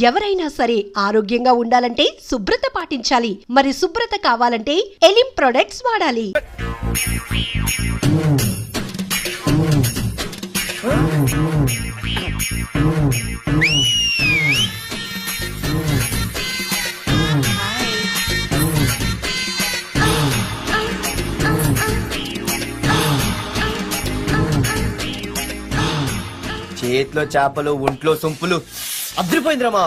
ఎవరైనా సరే ఆరోగ్యంగా ఉండాలంటే శుభ్రత పాటించాలి. మరి శుభ్రత కావాలంటే ఎలిం ప్రొడక్ట్స్ వాడాలి. చేతిలో చేపలు ఒంట్లో సొంపులు అద్దరిపోయిందిరామా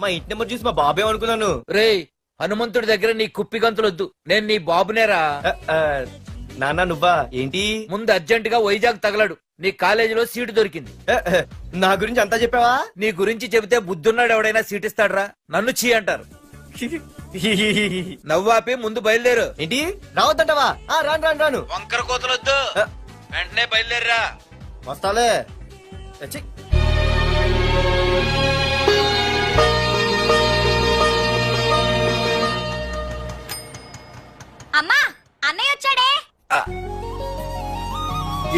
మా ఇంటి నెంబర్ చూసి మా బాబే అనుకున్నాను. రేయ్ హనుమంతుడి దగ్గర నీ కుప్పి గంతులొద్దు. నేను నీ బాబునేరా. నాన్న నువ్వా? ఏంటి? ముందు అర్జెంట్గా వైజాగ్ తగలడు. నీ కాలేజీలో సీటు దొరికింది. నా గురించి అంతా చెప్పావా? నీ గురించి చెబితే బుద్ధున్నాడు ఎవడైనా సీట్ ఇస్తాడ్రా? నన్ను చీ అంటారు. నవ్వాపి ముందు బయలుదేరు. ఏంటి? రావద్దంటావా? ఆ, రాను రాను రాను. వంకర కోతలొద్దు. వెంటనే బయలుదేరరా. వస్తాలే. ఛీ. అమ్మా అన్నయ్య వచ్చాడే?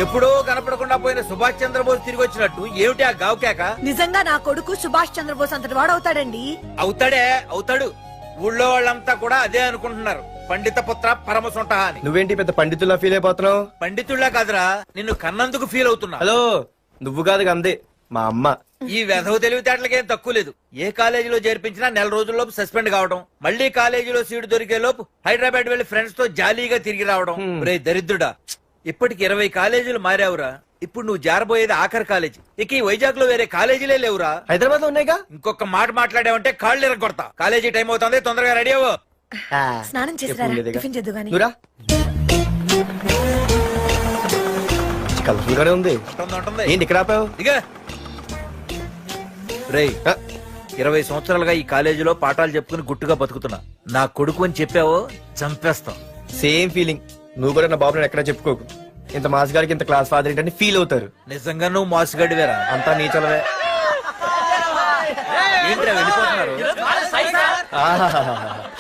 ఎప్పుడో కనపడకుండా పోయిన సుభాష్ చంద్రబోస్ తిరిగి వచ్చినట్టు ఏమిటి ఆ గావుకేక నిజంగా నా కొడుకు సుభాష్ చంద్రబోస్ అంతటి వాడవుతాడండి? అవుతాడే అవుతాడు. ఊళ్ళో వాళ్ళంతా కూడా అదే అనుకుంటున్నారు. పండిత పుత్ర పరమ సొంట అని నువ్వేంటి పెద్ద పండితుల్లా ఫీల్ అయిపోతున్నావు? పండితుళ్ళ కాదురా నిన్ను కన్నందుకు ఫీల్ అవుతున్నా. హలో నువ్వు కాదు అందే మా అమ్మ. ఈ వెధవ తెలివితేటలకేం తక్కువ లేదు. ఏ కాలేజీలో చేర్పించినా నెల రోజుల్లోపు సస్పెండ్ కావడం మళ్ళీ కాలేజీలో సీటు దొరికే లోపు హైదరాబాద్ వెళ్ళి ఫ్రెండ్స్తో జాలీగా తిరిగి రావడం. రే దరిద్రుడా ఇప్పటికి ఇరవై కాలేజీలు మారావురా. ఇప్పుడు నువ్వు జారబోయేది ఆఖరి కాలేజీ. ఇక ఈ వైజాగ్లో వేరే కాలేజీలే లేవురా. హైదరాబాద్లో ఉన్నాయిగా? ఇంకొక మాట మాట్లాడావంటే కాళ్ళు ఎరగొడతా. కాలేజీ టైం అవుతుంది తొందరగా రెడీ అవ్వు. స్నానం. టిఫిన్ చేద్దు గాని. కలర్ఫుల్ గానే ఉంది. ఏంటి ఇక్కడ ఆపావు? ఇరవై సంవత్సరాలుగా ఈ కాలేజీలో పాఠాలు చెప్పుకుని గుట్టుగా బతుకుతున్నా. నా కొడుకు అని చెప్పావో చంపేస్తాం. Same feeling. నువ్వు కూడా నా బాబు నేను ఎక్కడా చెప్పుకోకు. ఇంత మాస్ గారికి ఇంత క్లాస్ ఫాదర్ ఏంటని ఫీల్ అవుతారు. నిజంగా నువ్వు మోసగడివేరా అంతా నీచలవే ఏంట్రా వెళ్ళిపోతున్నారు.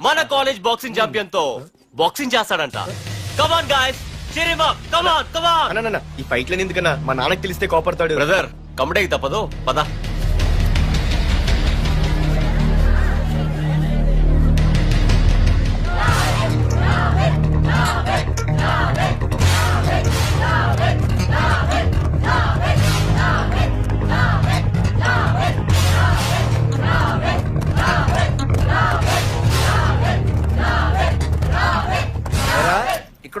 మన కాలేజ్ బాక్సింగ్ ఛాంపియన్తో బాక్సింగ్ చేస్తాడంట. కమాన్ గాయ్స్ చిరిమ కమాన్ కమాన్ అన్న ఈ ఫైట్లని ఎందుకన్నా? మా నాన్నకి తెలిస్తే కోపడతాడు. బ్రదర్ కమడేకి తప్పదు. పద.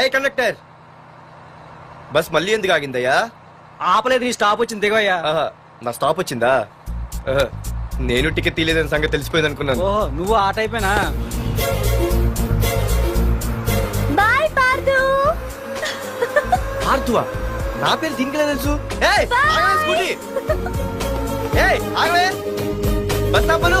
ఏ కండక్టర్. బస్ మళ్ళీ ఎందుకు ఆగిందయ్యా? ఆపలేదు నీ స్టాప్ వచ్చింది దిగోయ్యా ఆహా, నా స్టాప్ వచ్చిందా? ఆహా, నేను టికెట్ తీయలేదని సంగతి తెలిసిపోయింది అనుకున్నాను. ఓహో నువ్వు ఆ టైపేనా? బాయ్ పార్దు. ఆర్తువా నా పేరు దీనికి ఎలా తెలుసు? ఏయ్, ఆగవే స్కూటీ. ఏయ్, ఆగవే. బస్ ఆపలు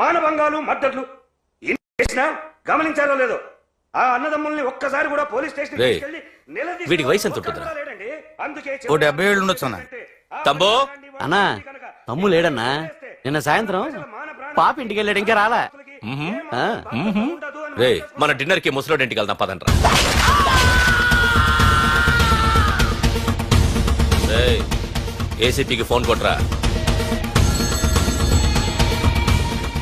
మానభంగాలు మద్దతులు చేసినా గమనించారో లేదో ఆ అన్నదమ్ముల్ని ఒక్కసారి కూడా పోలీస్ స్టేషన్ వయసు ఎంత. అందుకే ఓ డెబ్బై ఏళ్ళు ఉండొచ్చు అన్న. తమ్ముడు? అన్నా తమ్ము లేడన్నా? నిన్న సాయంత్రం పాప ఇంటికి వెళ్ళాడు ఇంకా రాలా? రే మన డిన్నర్కి ముసలోడి ఇంటికి వెళ్దాం పదండ్రా. రేయ్, ఏసీపీకి ఫోన్ కొట్రా.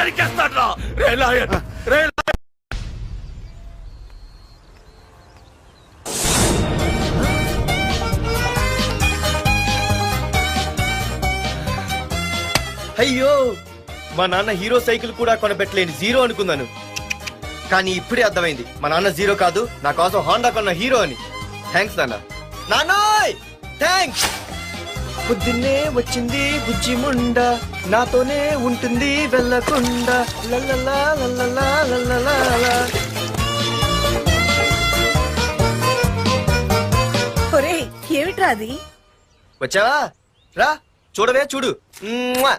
నరికేస్తాడ్రా రే లాయర్ రే అయ్యో మా నాన్న హీరో సైకిల్ కూడా కొనబెట్టలేని జీరో అనుకున్నాను. కానీ ఇప్పుడే అర్థమైంది మా నాన్న జీరో కాదు నా కోసం హోండా కొన్న హీరో అని. థ్యాంక్స్ నాన్న. నాన్నోయ్! థ్యాంక్స్ పొద్దున్నే వచ్చింది బుజ్జి ముండ. నాతోనే ఉంటుంది వెళ్ళకుండా లల్లలా లల్లలా లల్లలా ఒరే ఏమిట్రా అది? వచ్చావా? రా చూడవే చూడు. మ్మ్వా.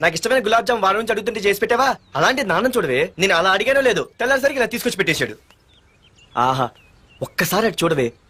నాకు ఇష్టమైన గులాబ్ జామ్ వారం నుంచి అడుగుతుంటే చేసి పెట్టావా? అలాంటి నాన్న చూడవే. నేను అలా అడిగానో లేదు తెల్లారిసరికి ఇలా తీసుకొచ్చి పెట్టేశాడు. ఆహా ఒక్కసారి అటు చూడవే.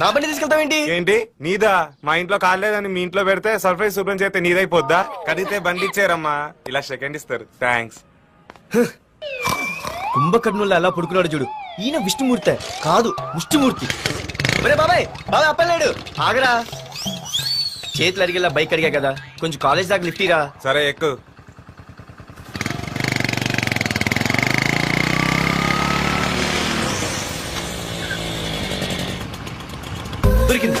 నా బండి తీసుకెళ్తావేంటి ఏంటి? నీదా? మా ఇంట్లో కాలేదని మీ ఇంట్లో పెడితే సర్ప్రైజ్ శుభ్రం చేస్తే నీదైపోద్దా? కడిగితే బండి ఇచ్చారమ్మా. ఇలా సెకండ్ ఇస్తారు. థ్యాంక్స్ కుంభకర్ణుల్లో ఎలా పడుకున్నాడు చూడు. ఈయన విష్ణుమూర్తి. కాదు ముష్టిమూర్తి. ఒరే బాబాయ్ బాబాయ్ అప్పలేడు. ఆగరా. చేతులు అడిగేలా బైక్ అడిగా కదా. కొంచెం కాలేజ్ దాకా లిఫ్ట్ ఇరా. సరే ఎక్కు దొరికింది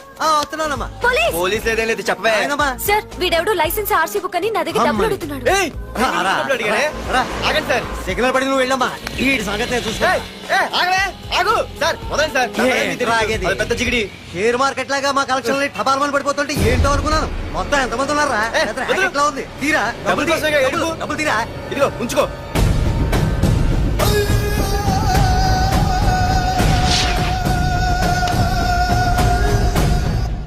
వస్తున్నానమ్మా. పోలీస్! పోలీస్ లేదేం లేదు చెప్పవే. సార్ వీడెవడు లైసెన్స్ ఆర్సీ బుక్ అని నా దగ్గర డబ్బులు అడుగుతున్నాడు. ఆగండి సార్. సిగ్నల్ పడి నువ్వు వెళ్ళమ్మా. ఈ సంగతి నేను చూసుకో ఏయ్, ఏయ్, ఆగవే ఆగు. సార్ మొదలు సార్. నా ఏ, పని మీకు తెలీదు. ఆగేది. అది పెద్ద జిగిడి. షేర్ మార్కెట్ లాగా మా కలెక్షన్ టపాల్మని పడిపోతుంటే ఏంటో అనుకున్నాను. మొత్తం ఎంతమంది ఉన్నారా ఉంది? తీరా. డబ్బులు తీరా? ఇదిగో ఉంచుకో.